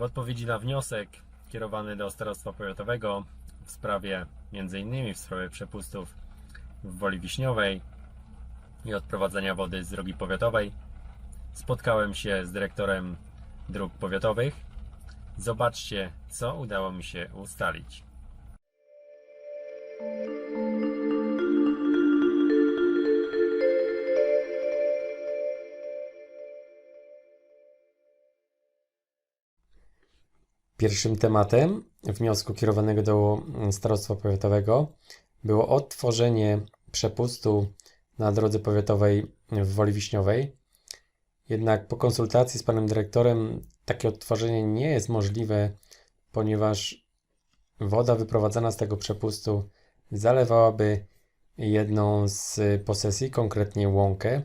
W odpowiedzi na wniosek kierowany do Starostwa Powiatowego w sprawie m.in. w sprawie przepustów w Woli Wiśniowej i odprowadzania wody z drogi powiatowej spotkałem się z dyrektorem dróg powiatowych. Zobaczcie, co udało mi się ustalić. Pierwszym tematem wniosku kierowanego do Starostwa Powiatowego było odtworzenie przepustu na drodze powiatowej w Woli Wiśniowej. Jednak po konsultacji z panem dyrektorem takie odtworzenie nie jest możliwe, ponieważ woda wyprowadzana z tego przepustu zalewałaby jedną z posesji, konkretnie łąkę.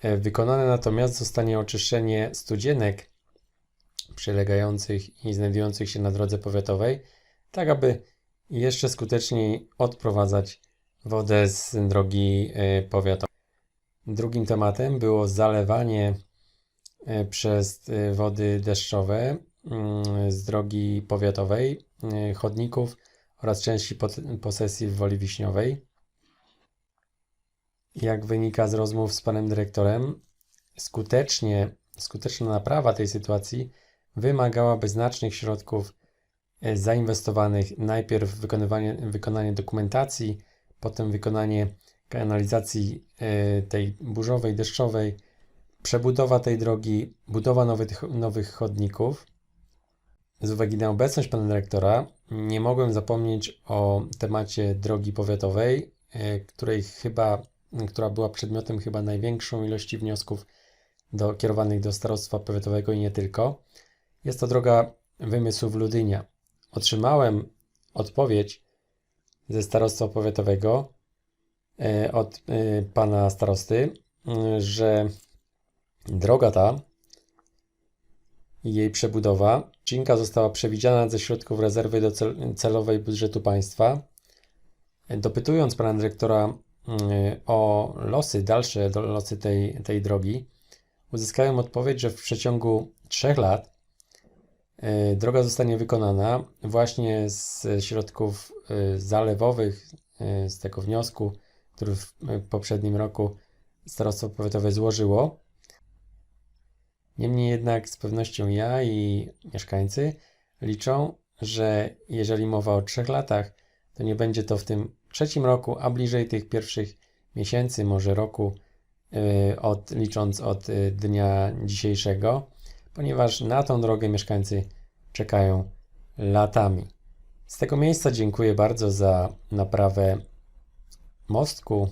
E, Wykonane natomiast zostanie oczyszczenie studzienek przylegających i znajdujących się na drodze powiatowej, tak aby jeszcze skuteczniej odprowadzać wodę z drogi e, powiatowej. Drugim tematem było zalewanie e, przez e, wody deszczowe mm, z drogi powiatowej chodników oraz części posesji w Woli Wiśniowej. Jak wynika z rozmów z panem dyrektorem, skutecznie, skuteczna naprawa tej sytuacji wymagałaby znacznych środków e, zainwestowanych najpierw w wykonywanie, wykonanie dokumentacji, potem wykonanie kanalizacji e, tej burzowej, deszczowej, przebudowa tej drogi, budowa nowych, nowych chodników. Z uwagi na obecność pana dyrektora, nie mogłem zapomnieć o temacie drogi powiatowej, e, której chyba, która była przedmiotem chyba największą ilości wniosków do, kierowanych do starostwa powiatowego i nie tylko. Jest to droga wymysłów Ludynia. Otrzymałem odpowiedź ze starostwa powiatowego e, od e, pana starosty, m, że droga ta i jej przebudowa, cinka została przewidziana ze środków rezerwy do cel, celowej budżetu państwa. E, Dopytując pana dyrektora m, o losy, dalsze losy tej, tej drogi, uzyskałem odpowiedź, że w przeciągu trzech lat E, Droga zostanie wykonana właśnie z środków e, zalewowych e, z tego wniosku, który w e, poprzednim roku Starostwo Powiatowe złożyło. Niemniej jednak z pewnością ja i mieszkańcy liczą, że jeżeli mowa o trzech latach, to nie będzie to w tym trzecim roku, a bliżej tych pierwszych miesięcy, może roku, e, od, licząc od e, dnia dzisiejszego ponieważ na tą drogę mieszkańcy czekają latami. Z tego miejsca dziękuję bardzo za naprawę mostku.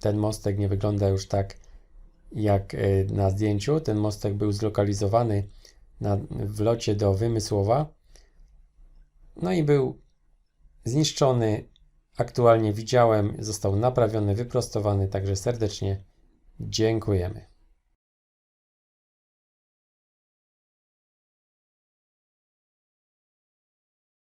Ten mostek nie wygląda już tak jak e, na zdjęciu. Ten mostek był zlokalizowany na, w locie do Wymysłowa. No i był zniszczony. Aktualnie widziałem, został naprawiony, wyprostowany, także serdecznie dziękujemy.